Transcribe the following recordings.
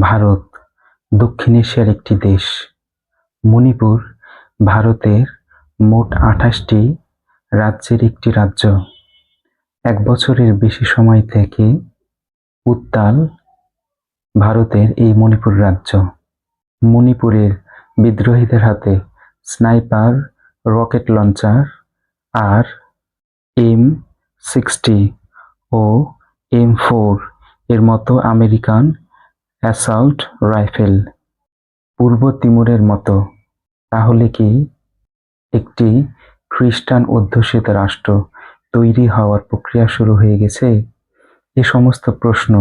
ভারত দক্ষিণ এশিয়ার একটি দেশ। মণিপুর ভারতের মোট আঠাশটি রাজ্যের একটি রাজ্য। এক বছরের বেশি সময় থেকে উত্তাল ভারতের এই মণিপুর রাজ্য। মণিপুরের বিদ্রোহীদের হাতে স্নাইপার, রকেট লঞ্চার আর এম সিক্সটি ও এম ফোর এর মতো আমেরিকান অ্যাসাল্ট রাইফেল। পূর্ব তিমুরের মতো তাহলে কি একটি খ্রিস্টান অধ্যুষিত রাষ্ট্র তৈরি হওয়ার প্রক্রিয়া শুরু হয়ে গেছে? এ সমস্ত প্রশ্ন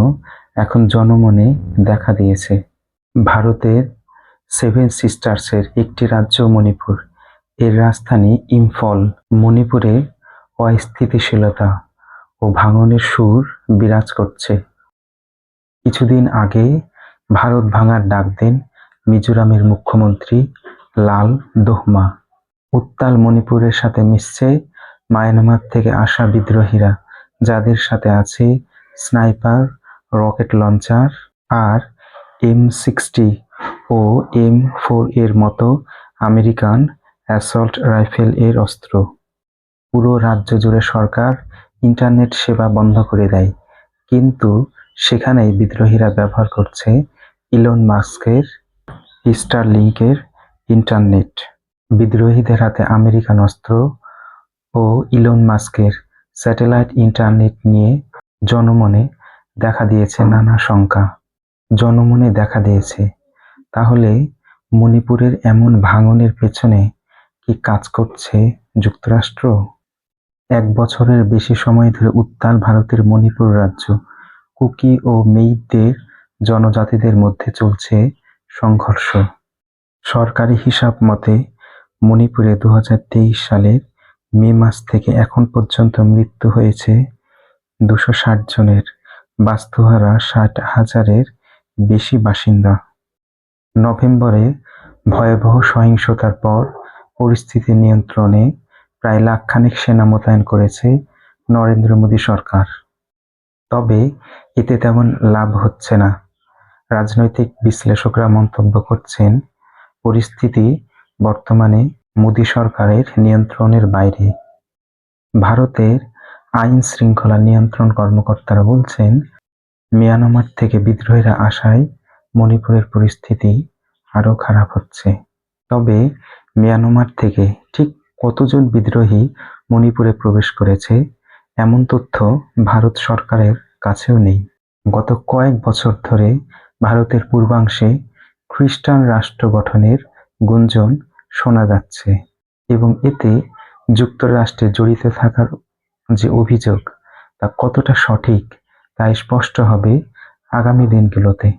এখন জনমনে দেখা দিয়েছে। ভারতের সেভেন সিস্টার্সের একটি রাজ্য মণিপুর। এর রাজধানী ইম্ফল। মণিপুরে অস্থিতিশীলতা ও ভাঙনের সুর বিরাজ করছে। কিছুদিন আগে ভারত ভাঙার ডাক দেন মিজোরামের মুখ্যমন্ত্রী লাল দোহমা। উত্তাল মণিপুরের সাথে মিশছে মায়ানমার থেকে আসা বিদ্রোহীরা যাদের সাথে আছে স্নাইপার, রকেট লঞ্চার আর এম সিক্সটি ও এম ফোর এর মতো আমেরিকান অ্যাসল্ট রাইফেল এর অস্ত্র। পুরো রাজ্য জুড়ে সরকার ইন্টারনেট সেবা বন্ধ করে দেয় কিন্তু সেখানেই বিদ্রোহীরা ব্যবহার করছে ইলন মাস্কের স্টার স্টারলিংকের ইন্টারনেট। বিদ্রোহীদের হাতে আমেরিকান অস্ত্র ও ইলন মাস্কের স্যাটেলাইট ইন্টারনেট নিয়ে জনমনে দেখা দিয়েছে নানা শঙ্কা। জনমনে দেখা দিয়েছে তাহলে মণিপুরের এমন ভাঙনের পেছনে কি কাজ করছে যুক্তরাষ্ট্র? এক বছরের বেশি সময় ধরে উত্তাল ভারতের মণিপুর রাজ্য। কুকি ও মেইতেই জনজাতিদের মধ্যে চলছে সংঘর্ষ। সরকারি হিসাব মতে মণিপুরে দু হাজার তেইশ সালের মে মাস থেকে এখন পর্যন্ত মৃত্যু হয়েছে দুশো ষাট জনের, বাস্তুহারা ষাট হাজারের বেশি বাসিন্দা। নভেম্বরে ভয়াবহ সহিংসতার পর পরিস্থিতি নিয়ন্ত্রণে প্রায় লাখখানেক সেনা মোতায়েন করেছে নরেন্দ্র মোদী সরকার। তবে এতে তেমন লাভ হচ্ছে না। রাজনৈতিক বিশ্লেষকরা মন্তব্য করছেন, পরিস্থিতি বর্তমানে মোদী সরকারের নিয়ন্ত্রণের বাইরে। ভারতের আইন শৃঙ্খলা নিয়ন্ত্রণ কর্মকর্তারা বলছেন, মিয়ানমার থেকে বিদ্রোহীরা আসায় মণিপুরের পরিস্থিতি আরও খারাপ হচ্ছে। তবে মিয়ানমার থেকে ঠিক কতজন বিদ্রোহী মণিপুরে প্রবেশ করেছে, এমন তথ্য ভারত সরকারের কাছেও নেই। গত কয়েক বছর ধরে ভারতের পূর্বাংশে খ্রিস্টান রাষ্ট্র গঠনের গুঞ্জন শোনা যাচ্ছে এবং এতে যুক্তরাষ্ট্রে জড়িত থাকার যে অভিযোগ, তা কতটা সঠিক তাই স্পষ্ট হবে আগামী দিনগুলোতে।